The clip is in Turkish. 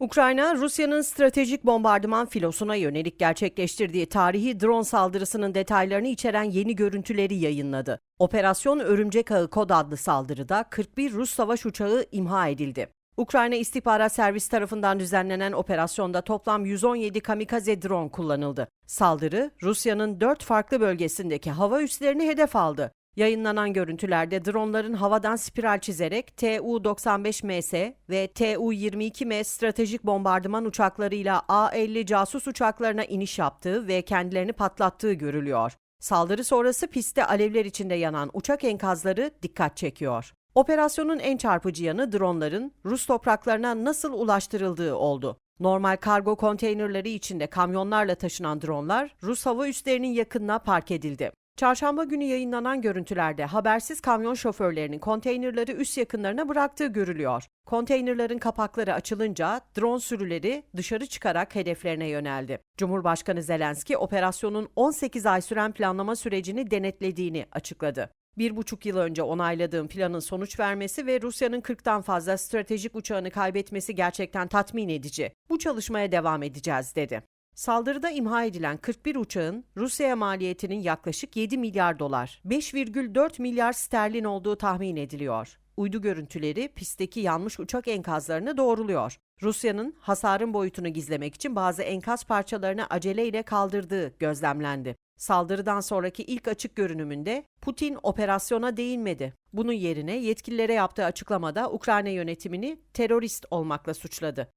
Ukrayna, Rusya'nın stratejik bombardıman filosuna yönelik gerçekleştirdiği tarihi drone saldırısının detaylarını içeren yeni görüntüleri yayınladı. Operasyon Örümcek Ağı kod adlı saldırıda 41 Rus savaş uçağı imha edildi. Ukrayna İstihbarat Servisi tarafından düzenlenen operasyonda toplam 117 kamikaze drone kullanıldı. Saldırı, Rusya'nın dört farklı bölgesindeki hava üslerini hedef aldı. Yayınlanan görüntülerde dronların havadan spiral çizerek Tu-95MS ve Tu-22M stratejik bombardıman uçaklarıyla A-50 casus uçaklarına iniş yaptığı ve kendilerini patlattığı görülüyor. Saldırı sonrası pistte alevler içinde yanan uçak enkazları dikkat çekiyor. Operasyonun en çarpıcı yanı dronların Rus topraklarına nasıl ulaştırıldığı oldu. Normal kargo konteynerleri içinde kamyonlarla taşınan dronlar Rus hava üslerinin yakınına park edildi. Çarşamba günü yayınlanan görüntülerde habersiz kamyon şoförlerinin konteynerleri üst yakınlarına bıraktığı görülüyor. Konteynerlerin kapakları açılınca drone sürüleri dışarı çıkarak hedeflerine yöneldi. Cumhurbaşkanı Zelenski operasyonun 18 ay süren planlama sürecini denetlediğini açıkladı. Bir buçuk yıl önce onayladığım planın sonuç vermesi ve Rusya'nın 40'tan fazla stratejik uçağını kaybetmesi gerçekten tatmin edici. Bu çalışmaya devam edeceğiz dedi. Saldırıda imha edilen 41 uçağın Rusya'ya maliyetinin yaklaşık 7 milyar dolar, 5,4 milyar sterlin olduğu tahmin ediliyor. Uydu görüntüleri pistteki yanmış uçak enkazlarını doğruluyor. Rusya'nın hasarın boyutunu gizlemek için bazı enkaz parçalarını aceleyle kaldırdığı gözlemlendi. Saldırıdan sonraki ilk açık görünümünde Putin operasyona değinmedi. Bunun yerine yetkililere yaptığı açıklamada Ukrayna yönetimini terörist olmakla suçladı.